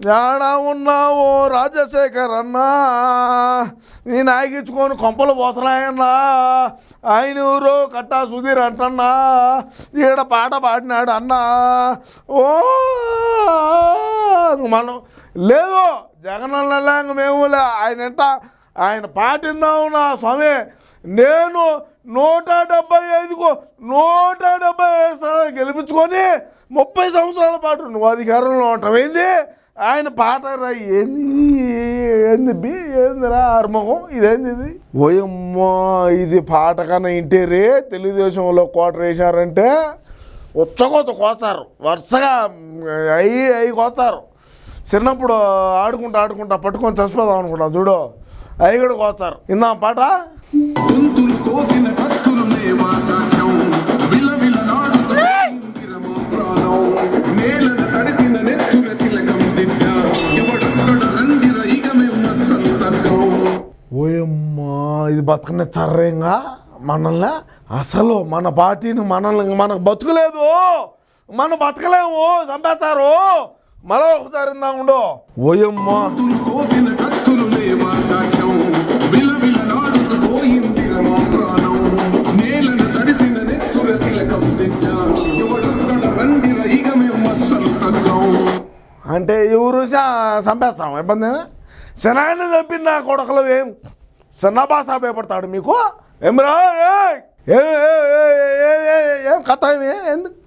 ఏడా ఉన్నావు రాజశేఖర్ అన్నా? నేను ఆగించుకొని కొంపలు పోతున్నాయన్నా ఆయన ఊరు కట్టా సుధీర్ అంటన్నా? ఈడ పాట పాడినాడు అన్నా? ఓ! మనం లేదు జగనన్న మేములే. మేము లే ఆయన ఎంట ఆయన పాటిందాము నా స్వామి. నేను నూట డెబ్బై ఐదుకు నూట డెబ్బై ఐదు స్థానాలు గెలిపించుకొని ముప్పై సంవత్సరాల పాటు నువ్వు అధికారంలో ఉంటావు ఏంది? ఆయన పాట రా ఏంది ఏంది బి ఏందిరా అర్మకం ఇదేంది ఇది? ఓయమ్మా ఇది పాట కన్నా ఇంటేరే తెలుగుదేశంలో కోటర్ వేశారంటే ఉచ్చకోత కోస్తారు వరుసగా అయ్యి అయ్యి కోస్తారు. చిన్నప్పుడు ఆడుకుంటా ఆడుకుంటా పట్టుకొని చచ్చిపోదాం అనుకుంటాం చూడు. అయి కూడా కోస్తారు. ఇందా పాట? గొంతులు కోసిన ఓయమ్మా ఇది బతకనిస్తారేంగా మనల్ని? అసలు మన పార్టీని మనల్ని మనకు బతుకులేదు. మనం బతకలేము చంపేస్తారు. మరో ఒకసారి ఇందా ఉండు. ఓయమ్మా అంటే ఎవరు చంపేస్తాం? ఇబ్బంది శనాన్ని చంపిన నా కొడకలు ఏం సన్నబాసా భయపడతాడు మీకు ఏమిరా ఏయ్! ఏ ఏ- ఏ- ఏ- ఏ- ఏం కథ ఏమి ఎందుకు